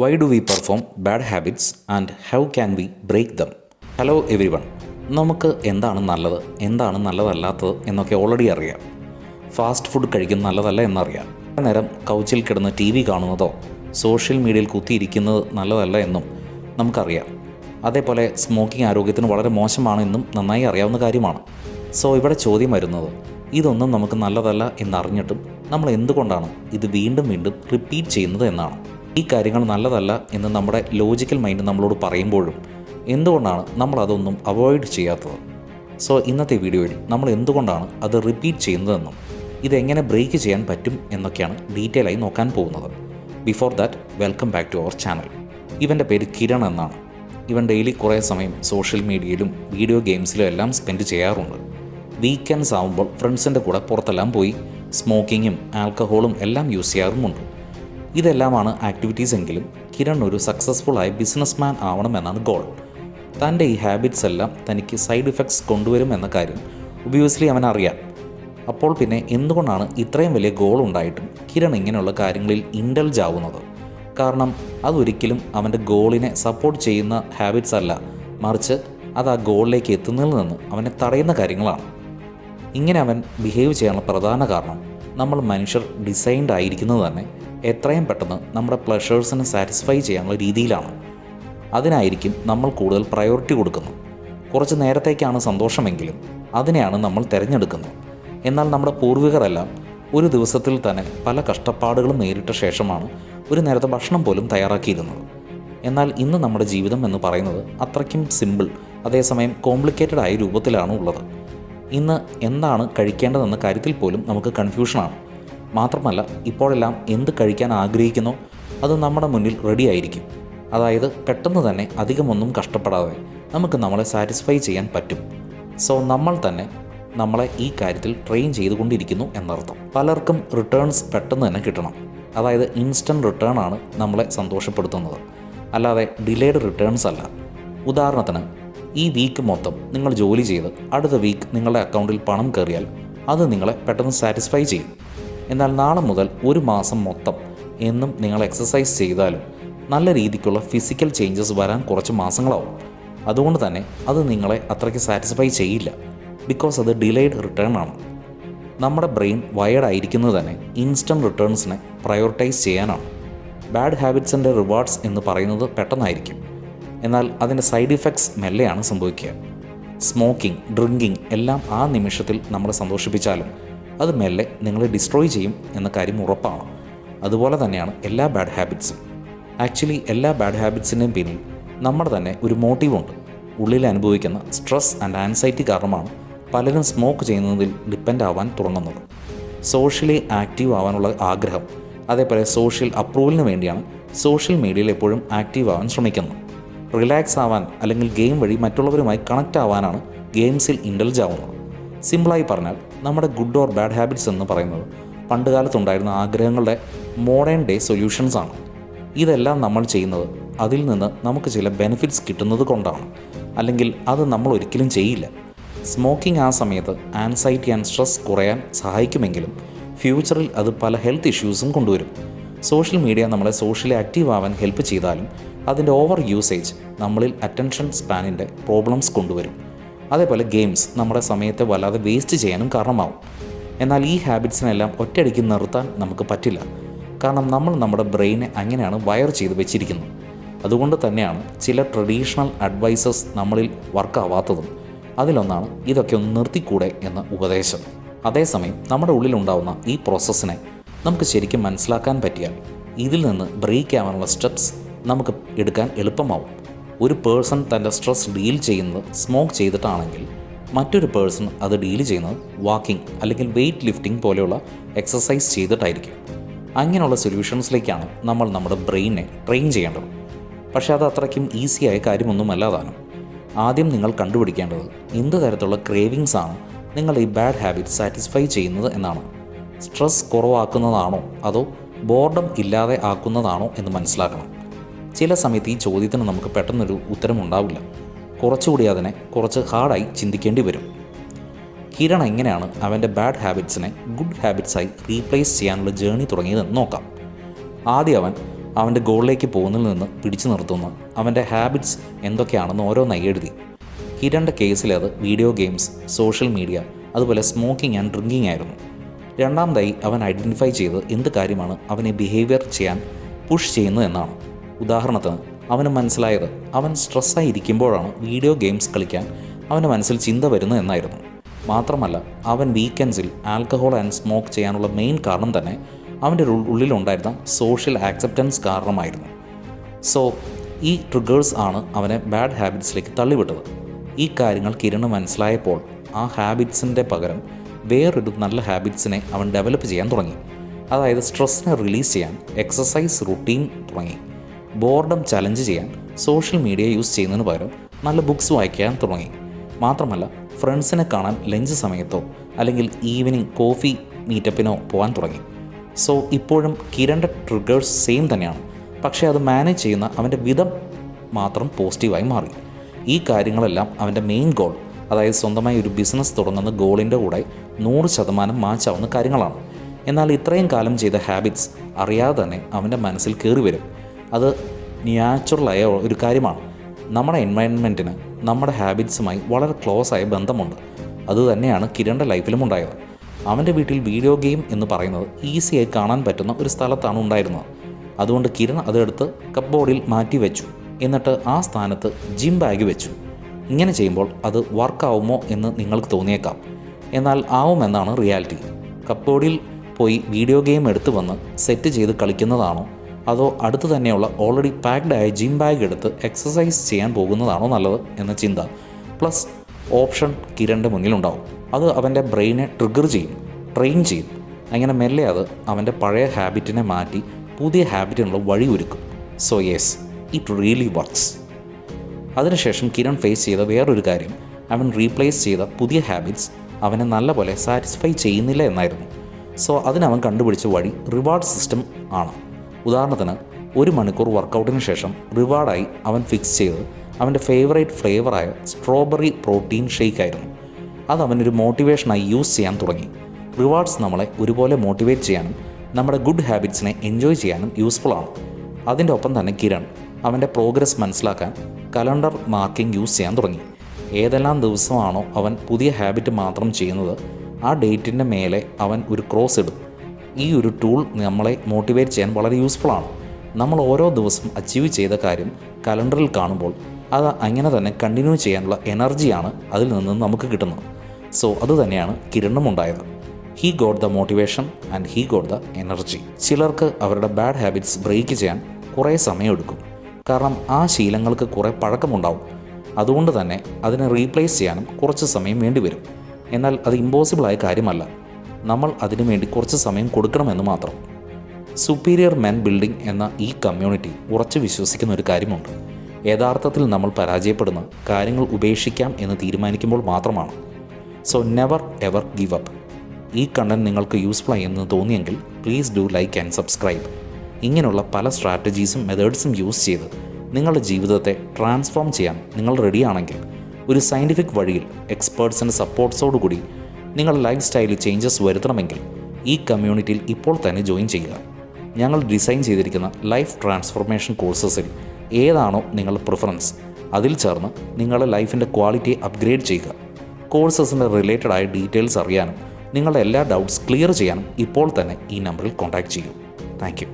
Why do we perform bad habits and how can we break them hello everyone നമുക്ക് എന്താണ് നല്ലത് എന്താണ് നല്ലതല്ലാത്തത് എന്നൊക്കെ ഓൾറെഡി അറിയാം. ഫാസ്റ്റ് ഫുഡ് കഴിക്കുന്നത് നല്ലതല്ല എന്നറിയാം. നേരം കൗച്ചിൽ കിടന്ന് ടി വി കാണുന്നതോ സോഷ്യൽ മീഡിയയിൽ കുത്തിയിരിക്കുന്നത് നല്ലതല്ല എന്നും നമുക്കറിയാം. അതേപോലെ സ്മോക്കിംഗ് ആരോഗ്യത്തിന് വളരെ മോശമാണ് എന്നും നന്നായി അറിയാവുന്ന കാര്യമാണ്. സോ ഇവിടെ ചോദ്യം വരുന്നത് ഇതൊന്നും നമുക്ക് നല്ലതല്ല എന്നറിഞ്ഞിട്ടും നമ്മൾ എന്തുകൊണ്ടാണ് ഇത് വീണ്ടും വീണ്ടും റിപ്പീറ്റ് ചെയ്യുന്നത് എന്നാണ്. ഈ കാര്യങ്ങൾ നല്ലതല്ല എന്ന് നമ്മുടെ ലോജിക്കൽ മൈൻഡ് നമ്മളോട് പറയുമ്പോഴും എന്തുകൊണ്ടാണ് നമ്മൾ അതൊന്നും അവോയ്ഡ് ചെയ്യാത്തത്? സോ ഇന്നത്തെ വീഡിയോയിൽ നമ്മൾ എന്തുകൊണ്ടാണ് അത് റിപ്പീറ്റ് ചെയ്യുന്നതെന്നും ഇതെങ്ങനെ ബ്രേക്ക് ചെയ്യാൻ പറ്റും എന്നൊക്കെയാണ് ഡീറ്റെയിൽ ആയി നോക്കാൻ പോകുന്നത്. Before that welcome back to our channel ഇവന്റെ പേര് കിരൺ എന്നാണ്. ഇവൻ ഡെയിലി കുറേ സമയം സോഷ്യൽ മീഡിയയിലും വീഡിയോ ഗെയിംസിലും എല്ലാം സ്പെൻഡ് ചെയ്യാറുണ്ട്. വീക്കെൻഡ്സ് ആവുമ്പോൾ ഫ്രണ്ട്സിന്റെ കൂടെ പുറത്തെല്ലാം പോയി സ്മോക്കിങ്ങും ആൽക്കഹോളും എല്ലാം യൂസ് ചെയ്യാറുമുണ്ട്. ഇതെല്ലാമാണ് ആക്ടിവിറ്റീസ് എങ്കിലും കിരൺ ഒരു സക്സസ്ഫുൾ ആയ ബിസിനസ്മാൻ ആവണമെന്നാണ് ഗോൾ തന്റെ ഈ ഹാബിറ്റ്സ് എല്ലാം തനിക്ക് സൈഡ് ഇഫക്ട്സ് കൊണ്ടുവരും എന്ന കാര്യം ഒബിയസ്ലി അവൻ അറിയാം. അപ്പോൾ പിന്നെ എന്തുകൊണ്ടാണ് ഇത്രയും വലിയ ഗോൾ ഉണ്ടായിട്ടും കിരൺ ഇങ്ങനെയുള്ള കാര്യങ്ങളിൽ ഇൻഡൽജ് ആവുന്നത്? കാരണം അതൊരിക്കലും അവന്റെ ഗോളിനെ സപ്പോർട്ട് ചെയ്യുന്ന ഹാബിറ്റ്സ് അല്ല. മറിച്ച് അത് ആ ഗോളിലേക്ക് എത്തുന്നതിൽ നിന്ന് അവനെ തടയുന്ന കാര്യങ്ങളാണ്. ഇങ്ങനെ അവൻ ബിഹേവ് ചെയ്യാനുള്ള പ്രധാന കാരണം നമ്മൾ മനുഷ്യർ ഡിസൈൻഡ് ആയിരിക്കുന്നത് തന്നെ എത്രയും പെട്ടെന്ന് നമ്മുടെ പ്ലഷേഴ്സിനെ സാറ്റിസ്ഫൈ ചെയ്യാനുള്ള രീതിയിലാണ്. അതിനായിരിക്കും നമ്മൾ കൂടുതൽ പ്രയോറിറ്റി കൊടുക്കുന്നത്. കുറച്ച് നേരത്തേക്കാണ് സന്തോഷമെങ്കിലും അതിനെയാണ് നമ്മൾ തിരഞ്ഞെടുക്കുന്നത്. എന്നാൽ നമ്മുടെ പൂർവികരെല്ലാം ഒരു ദിവസത്തിൽ തന്നെ പല കഷ്ടപ്പാടുകളും നേരിട്ട ശേഷമാണ് ഒരു നേരത്തെ ഭക്ഷണം പോലും തയ്യാറാക്കിയിരുന്നത്. എന്നാൽ ഇന്ന് നമ്മുടെ ജീവിതം എന്ന് പറയുന്നത് അത്രയ്ക്കും സിമ്പിൾ അതേസമയം കോംപ്ലിക്കേറ്റഡ് ആയ രൂപത്തിലാണ് ഉള്ളത്. ഇന്ന് എന്താണ് കഴിക്കേണ്ടതെന്ന കാര്യത്തിൽ പോലും നമുക്ക് കൺഫ്യൂഷനാണ് മാത്രമല്ല ഇപ്പോഴെല്ലാം എന്ത് കഴിക്കാൻ ആഗ്രഹിക്കുന്നോ അത് നമ്മുടെ മുന്നിൽ റെഡി ആയിരിക്കും. അതായത് പെട്ടെന്ന് തന്നെ അധികമൊന്നും കഷ്ടപ്പെടാതെ നമുക്ക് നമ്മളെ സാറ്റിസ്ഫൈ ചെയ്യാൻ പറ്റും. സോ നമ്മൾ തന്നെ നമ്മളെ ഈ കാര്യത്തിൽ ട്രെയിൻ ചെയ്തുകൊണ്ടിരിക്കുന്നു എന്നർത്ഥം. പലർക്കും റിട്ടേൺസ് പെട്ടെന്ന് തന്നെ കിട്ടണം. അതായത് ഇൻസ്റ്റന്റ് റിട്ടേൺ ആണ് നമ്മളെ സന്തോഷപ്പെടുത്തുന്നത്. അല്ലാതെ ഡിലേഡ് റിട്ടേൺസ് അല്ല. ഉദാഹരണത്തിന് ഈ വീക്ക് മൊത്തം നിങ്ങൾ ജോലി ചെയ്ത് അടുത്ത വീക്ക് നിങ്ങളുടെ അക്കൗണ്ടിൽ പണം കയറിയാൽ അത് നിങ്ങളെ പെട്ടെന്ന് സാറ്റിസ്ഫൈ ചെയ്യും. എന്നാൽ നാളെ മുതൽ ഒരു മാസം മൊത്തം എന്നും നിങ്ങൾ എക്സസൈസ് ചെയ്താലും നല്ല രീതിക്കുള്ള ഫിസിക്കൽ ചേഞ്ചസ് വരാൻ കുറച്ച് മാസങ്ങളാവും. അതുകൊണ്ട് തന്നെ അത് നിങ്ങളെ അത്രയ്ക്ക് സാറ്റിസ്ഫൈ ചെയ്യില്ല. ബിക്കോസ് അത് ഡിലേഡ് റിട്ടേൺ ആണ്. നമ്മുടെ ബ്രെയിൻ വയർഡ് ആയിരിക്കുന്നത് തന്നെ ഇൻസ്റ്റന്റ് റിട്ടേൺസിനെ പ്രയോറിറ്റൈസ് ചെയ്യാനാണ്. ബാഡ് ഹാബിറ്റ്സിന്റെ റിവാർഡ്സ് എന്ന് പറയുന്നത് പെട്ടെന്നായിരിക്കും. എന്നാൽ അതിന്റെ സൈഡ് ഇഫക്ട്സ് മെല്ലെയാണ് സംഭവിക്കുക. സ്മോക്കിംഗ് ഡ്രിങ്കിങ് എല്ലാം ആ നിമിഷത്തിൽ നമ്മളെ സന്തോഷിപ്പിച്ചാലും അത് മെല്ലെ നിങ്ങളെ ഡിസ്ട്രോയ് ചെയ്യും എന്ന കാര്യം ഉറപ്പാണ്. അതുപോലെ തന്നെയാണ് എല്ലാ ബാഡ് ഹാബിറ്റ്സും ആക്ച്വലി എല്ലാ ബാഡ് ഹാബിറ്റ്സിന്റെയും പിന്നിൽ നമ്മുടെ തന്നെ ഒരു മോട്ടീവുണ്ട് ഉള്ളിൽ അനുഭവിക്കുന്ന സ്ട്രെസ് ആൻഡ് ആൻസൈറ്റി കാരണമാണ് പലരും സ്മോക്ക് ചെയ്യുന്നതിൽ ഡിപ്പെൻഡ് ആവാൻ തുടങ്ങുന്നത്. സോഷ്യലി ആക്റ്റീവ് ആവാനുള്ള ആഗ്രഹം അതേപോലെ സോഷ്യൽ അപ്രൂവലിന് വേണ്ടിയാണ് സോഷ്യൽ മീഡിയയിൽ എപ്പോഴും ആക്റ്റീവ് ആവാൻ ശ്രമിക്കുന്നത്. റിലാക്സ് ആവാൻ അല്ലെങ്കിൽ ഗെയിം വഴി മറ്റുള്ളവരുമായി കണക്റ്റ് ആവാനാണ് ഗെയിംസിൽ ഇൻഡൽജ് ആവുന്നത്. സിമ്പിളായി പറഞ്ഞാൽ നമ്മുടെ ഗുഡ് ഓർ ബാഡ് ഹാബിറ്റ്സ് എന്ന് പറയുന്നത് പണ്ടുകാലത്തുണ്ടായിരുന്ന ആഗ്രഹങ്ങളുടെ മോഡേൺ ഡേ സൊല്യൂഷൻസ് ആണ്. ഇതെല്ലാം നമ്മൾ ചെയ്യുന്നത് അതിൽ നിന്ന് നമുക്ക് ചില ബെനിഫിറ്റ്സ് കിട്ടുന്നത് കൊണ്ടാണ്. അല്ലെങ്കിൽ അത് നമ്മൾ ഒരിക്കലും ചെയ്യില്ല. സ്മോക്കിംഗ് ആ സമയത്ത് ആൻസൈറ്റി ആൻഡ് സ്ട്രെസ് കുറയാൻ സഹായിക്കുമെങ്കിലും ഫ്യൂച്ചറിൽ അത് പല ഹെൽത്ത് ഇഷ്യൂസും കൊണ്ടുവരും. സോഷ്യൽ മീഡിയ നമ്മളെ സോഷ്യലി ആക്റ്റീവ് ആവാൻ ഹെൽപ്പ് ചെയ്താലും അതിന്റെ ഓവർ യൂസേജ് നമ്മളിൽ അറ്റൻഷൻ സ്പാനിന്റെ പ്രോബ്ലംസ് കൊണ്ടുവരും. അതേപോലെ ഗെയിംസ് നമ്മുടെ സമയത്തെ വല്ലാതെ വേസ്റ്റ് ചെയ്യാനും കാരണമാവും. എന്നാൽ ഈ ഹാബിറ്റ്സിനെല്ലാം ഒറ്റയടിക്ക് നിർത്താൻ നമുക്ക് പറ്റില്ല. കാരണം നമ്മൾ നമ്മുടെ ബ്രെയിനെ അങ്ങനെയാണ് വയർ ചെയ്ത് വെച്ചിരിക്കുന്നത് അതുകൊണ്ട് തന്നെയാണ് ചില ട്രഡീഷണൽ അഡ്വൈസസ് നമ്മളിൽ വർക്കാവാത്തതും അതിലൊന്നാണ് ഇതൊക്കെ ഒന്ന് നിർത്തിക്കൂടെ എന്ന ഉപദേശം. അതേസമയം നമ്മുടെ ഉള്ളിലുണ്ടാവുന്ന ഈ പ്രോസസ്സിനെ നമുക്ക് ശരിക്കും മനസ്സിലാക്കാൻ പറ്റിയാൽ ഇതിൽ നിന്ന് ബ്രേക്ക് ആവാനുള്ള സ്റ്റെപ്സ് നമുക്ക് എടുക്കാൻ എളുപ്പമാവും. ഒരു പേഴ്സൺ തന്റെ സ്ട്രെസ് ഡീൽ ചെയ്യുന്നത് സ്മോക്ക് ചെയ്തിട്ടാണെങ്കിൽ മറ്റൊരു പേഴ്സൺ അത് ഡീൽ ചെയ്യുന്നത് വാക്കിംഗ് അല്ലെങ്കിൽ വെയിറ്റ് ലിഫ്റ്റിംഗ് പോലെയുള്ള എക്സസൈസ് ചെയ്തിട്ടായിരിക്കും. അങ്ങനെയുള്ള സൊല്യൂഷൻസിലേക്കാണ് നമ്മൾ നമ്മുടെ ബ്രെയിനെ ട്രെയിൻ ചെയ്യേണ്ടത്. പക്ഷേ അത് അത്രയ്ക്കും ഈസിയായ കാര്യമൊന്നുമല്ലാതാണ് ആദ്യം നിങ്ങൾ കണ്ടുപിടിക്കേണ്ടത് എന്ത് തരത്തിലുള്ള ക്രേവിങ്സ് ആണ് നിങ്ങൾ ഈ ബാഡ് ഹാബിറ്റ് സാറ്റിസ്ഫൈ ചെയ്യുന്നത് എന്നാണ്. സ്ട്രെസ് കുറവാക്കുന്നതാണോ അതോ ബോർഡം ഇല്ലാതെ ആക്കുന്നതാണോ എന്ന് മനസ്സിലാക്കണം. ചില സമയത്ത് ഈ ചോദ്യത്തിന് നമുക്ക് പെട്ടെന്നൊരു ഉത്തരമുണ്ടാവില്ല. കുറച്ചുകൂടി അതിനെ കുറച്ച് ഹാർഡായി ചിന്തിക്കേണ്ടി വരും. കിരൺ എങ്ങനെയാണ് അവന്റെ ബാഡ് ഹാബിറ്റ്സിനെ ഗുഡ് ഹാബിറ്റ്സായി റീപ്ലേസ് ചെയ്യാനുള്ള ജേണി തുടങ്ങിയതെന്ന് നോക്കാം. ആദ്യം അവൻ അവന്റെ ഗോളിലേക്ക് പോകുന്നതിൽ നിന്ന് പിടിച്ചു നിർത്തുന്നു. അവന്റെ ഹാബിറ്റ്സ് എന്തൊക്കെയാണെന്ന് ഓരോന്നായി എഴുതി കിരണിന്റെ കേസിൽ അത് വീഡിയോ ഗെയിംസ് സോഷ്യൽ മീഡിയ അതുപോലെ സ്മോക്കിംഗ് ആൻഡ് ഡ്രിങ്കിങ് ആയിരുന്നു. രണ്ടാമതായി അവൻ ഐഡന്റിഫൈ ചെയ്ത് എന്ത് കാര്യമാണ് അവനെ ബിഹേവിയർ ചെയ്യാൻ പുഷ് ചെയ്യുന്നത് എന്നാണ്. ഉദാഹരണത്തിന് അവന് മനസ്സിലായത് അവൻ സ്ട്രെസ്സായിരിക്കുമ്പോഴാണ് വീഡിയോ ഗെയിംസ് കളിക്കാൻ അവന്റെ മനസ്സിൽ ചിന്ത വരുന്നത് എന്നായിരുന്നു. മാത്രമല്ല അവൻ വീക്കെൻഡ്സിൽ ആൽക്കഹോൾ ആൻഡ് സ്മോക്ക് ചെയ്യാനുള്ള മെയിൻ കാരണം തന്നെ അവന്റെ ഉള്ളിലുണ്ടായിരുന്ന സോഷ്യൽ ആക്സെപ്റ്റൻസ് കാരണമായിരുന്നു. സോ ഈ ട്രിഗേഴ്സ് ആണ് അവനെ ബാഡ് ഹാബിറ്റ്സിലേക്ക് തള്ളിവിട്ടത്. ഈ കാര്യങ്ങൾ കിരണ് മനസ്സിലായപ്പോൾ ആ ഹാബിറ്റ്സിന്റെ പകരം വേറൊരു നല്ല ഹാബിറ്റ്സിനെ അവൻ ഡെവലപ്പ് ചെയ്യാൻ തുടങ്ങി. അതായത് സ്ട്രെസ്സിനെ റിലീസ് ചെയ്യാൻ എക്സസൈസ് റുട്ടീൻ തുടങ്ങി. ബോർഡം ചലഞ്ച് ചെയ്യാൻ സോഷ്യൽ മീഡിയ യൂസ് ചെയ്യുന്നതിന് പകരം നല്ല ബുക്സ് വായിക്കാൻ തുടങ്ങി. മാത്രമല്ല ഫ്രണ്ട്സിനെ കാണാൻ ലഞ്ച് സമയത്തോ അല്ലെങ്കിൽ ഈവനിങ് കോഫി മീറ്റപ്പിനോ പോകാൻ തുടങ്ങി. സോ ഇപ്പോഴും കിരണിന്റെ ട്രിഗേഴ്സ് സെയിം തന്നെയാണ്. പക്ഷേ അത് മാനേജ് ചെയ്യുന്ന അവന്റെ വിധം മാത്രം പോസിറ്റീവായി മാറി. ഈ കാര്യങ്ങളെല്ലാം അവന്റെ മെയിൻ ഗോൾ അതായത് സ്വന്തമായി ഒരു ബിസിനസ് തുടങ്ങുന്ന ഗോളിന്റെ കൂടെ നൂറ് ശതമാനം മാച്ചാവുന്ന കാര്യങ്ങളാണ്. എന്നാൽ ഇത്രയും കാലം ചെയ്ത ഹാബിറ്റ്സ് അറിയാതെ തന്നെ അവന്റെ മനസ്സിൽ കയറി വരും. അത് നാച്ചുറലായ ഒരു കാര്യമാണ്. നമ്മുടെ എൻവയൺമെന്റിന് നമ്മുടെ ഹാബിറ്റ്സുമായി വളരെ ക്ലോസ് ആയ ബന്ധമുണ്ട്. അതുതന്നെയാണ് കിരണിന്റെ ലൈഫിലും ഉണ്ടായത്. അവന്റെ വീട്ടിൽ വീഡിയോ ഗെയിം എന്ന് പറയുന്നത് ഈസിയായി കാണാൻ പറ്റുന്ന ഒരു സ്ഥലത്താണ് ഉണ്ടായിരുന്നത്. അതുകൊണ്ട് കിരൺ അതെടുത്ത് കപ്ബോർഡിൽ മാറ്റി വെച്ചു. എന്നിട്ട് ആ സ്ഥാനത്ത് ജിം ബാഗ് വെച്ചു. ഇങ്ങനെ ചെയ്യുമ്പോൾ അത് വർക്കാവുമോ എന്ന് നിങ്ങൾക്ക് തോന്നിയേക്കാം. എന്നാൽ ആവുമെന്നാണ് റിയാലിറ്റി കപ്ബോർഡിൽ പോയി വീഡിയോ ഗെയിം എടുത്തു വന്ന് സെറ്റ് ചെയ്ത് കളിക്കുന്നതാണോ അതോ അടുത്ത് തന്നെയുള്ള ഓൾറെഡി പാക്ഡ് ആയ ജിം ബാഗ് എടുത്ത് എക്സസൈസ് ചെയ്യാൻ പോകുന്നതാണോ നല്ലത് എന്ന ചിന്ത. പ്ലസ് ഓപ്ഷൻ കിരണിന്റെ മുന്നിലുണ്ടാവും. അത് അവന്റെ ബ്രെയിനെ ട്രിഗർ ചെയ്യും ട്രെയിൻ ചെയ്യും. അങ്ങനെ മെല്ലെ അത് അവന്റെ പഴയ ഹാബിറ്റിനെ മാറ്റി പുതിയ ഹാബിറ്റിനുള്ള വഴി ഒരുക്കും. So yes it really works അതിനുശേഷം കിരൺ ഫേസ് ചെയ്ത വേറൊരു കാര്യം അവൻ റീപ്ലേസ് ചെയ്ത പുതിയ ഹാബിറ്റ്സ് അവനെ നല്ലപോലെ സാറ്റിസ്ഫൈ ചെയ്യുന്നില്ല എന്നായിരുന്നു. സോ അതിനവൻ കണ്ടുപിടിച്ച വഴി റിവാർഡ് സിസ്റ്റം ആണ്. ഉദാഹരണത്തിന് ഒരു മണിക്കൂർ വർക്കൗട്ടിന് ശേഷം റിവാർഡായി അവൻ ഫിക്സ് ചെയ്ത് അവന്റെ ഫേവറേറ്റ് ഫ്ലേവറായ സ്ട്രോബെറി പ്രോട്ടീൻ ഷേക്ക് ആയിരുന്നു. അത് അവനൊരു മോട്ടിവേഷനായി യൂസ് ചെയ്യാൻ തുടങ്ങി. റിവാർഡ്സ് നമ്മളെ ഒരുപോലെ മോട്ടിവേറ്റ് ചെയ്യാനും നമ്മുടെ ഗുഡ് ഹാബിറ്റ്സിനെ എൻജോയ് ചെയ്യാനും യൂസ്ഫുൾ ആണ്. അതിന്റെ ഒപ്പം തന്നെ കിരൺ അവന്റെ പ്രോഗ്രസ് മനസ്സിലാക്കാൻ കലണ്ടർ മാർക്കിംഗ് യൂസ് ചെയ്യാൻ തുടങ്ങി. ഏതെല്ലാം ദിവസമാണോ അവൻ പുതിയ ഹാബിറ്റ് മാത്രം ചെയ്യുന്നത് ആ ഡേറ്റിന്റെ മേലെ അവൻ ഒരു ക്രോസ് ഇടും ഈ ഒരു ടൂൾ നമ്മളെ മോട്ടിവേറ്റ് ചെയ്യാൻ വളരെ യൂസ്ഫുൾ ആണ്. നമ്മൾ ഓരോ ദിവസം അച്ചീവ് ചെയ്ത കാര്യം കലണ്ടറിൽ കാണുമ്പോൾ അത് അങ്ങനെ തന്നെ കണ്ടിന്യൂ ചെയ്യാനുള്ള എനർജിയാണ് അതിൽ നിന്ന് നമുക്ക് കിട്ടുന്നത്. സോ അതുതന്നെയാണ് കിരണും ഉണ്ടായത്. He got the motivation and he got the energy ചിലർക്ക് അവരുടെ ബാഡ് ഹാബിറ്റ്സ് ബ്രേക്ക് ചെയ്യാൻ കുറേ സമയമെടുക്കും. കാരണം ആ ശീലങ്ങൾക്ക് കുറേ പഴക്കമുണ്ടാവും. അതുകൊണ്ട് തന്നെ അതിനെ റീപ്ലേസ് ചെയ്യാനും കുറച്ച് സമയം വേണ്ടിവരും. എന്നാൽ അത് ഇമ്പോസിബിളായ കാര്യമല്ല. നമ്മൾ അതിനു വേണ്ടി കുറച്ച് സമയം കൊടുക്കണമെന്ന് മാത്രം. സുപ്പീരിയർ മെൻ ബിൽഡിംഗ് എന്ന ഈ കമ്മ്യൂണിറ്റി ഉറച്ചു വിശ്വസിക്കുന്ന ഒരു കാര്യമുണ്ട്. യഥാർത്ഥത്തിൽ നമ്മൾ പരാജയപ്പെടുന്ന കാര്യങ്ങൾ ഉപേക്ഷിക്കാം എന്ന് തീരുമാനിക്കുമ്പോൾ മാത്രമാണ്. So never ever give up ഈ കണ്ടന്റ് നിങ്ങൾക്ക് യൂസ്ഫുൾ ആയി എന്ന് തോന്നിയെങ്കിൽ please do like and subscribe ഇങ്ങനെയുള്ള പല സ്ട്രാറ്റജീസും മെത്തേഡ്സും യൂസ് ചെയ്ത് നിങ്ങളുടെ ജീവിതത്തെ ട്രാൻസ്ഫോം ചെയ്യാൻ നിങ്ങൾ റെഡിയാണെങ്കിൽ ഒരു സയന്റിഫിക് വഴിയിൽ എക്സ്പേർട്സിന്റെ സപ്പോർട്ട്സോടുകൂടി നിങ്ങളുടെ ലൈഫ് സ്റ്റൈലിൽ ചേഞ്ചസ് വരുത്തണമെങ്കിൽ ഈ കമ്മ്യൂണിറ്റിയിൽ ഇപ്പോൾ തന്നെ ജോയിൻ ചെയ്യുക. ഞങ്ങൾ ഡിസൈൻ ചെയ്തിരിക്കുന്ന ലൈഫ് ട്രാൻസ്ഫോർമേഷൻ കോഴ്സസിൽ ഏതാണോ നിങ്ങളുടെ പ്രിഫറൻസ് അതിൽ ചേർന്ന് നിങ്ങളുടെ ലൈഫിന്റെ ക്വാളിറ്റി അപ്ഗ്രേഡ് ചെയ്യുക. കോഴ്സസിന്റെ റിലേറ്റഡ് ആയ ഡീറ്റെയിൽസ് അറിയാനും നിങ്ങളുടെ എല്ലാ ഡൗട്ട്സ് ക്ലിയർ ചെയ്യാനും ഇപ്പോൾ തന്നെ ഈ നമ്പറിൽ കോൺടാക്റ്റ് ചെയ്യൂ താങ്ക്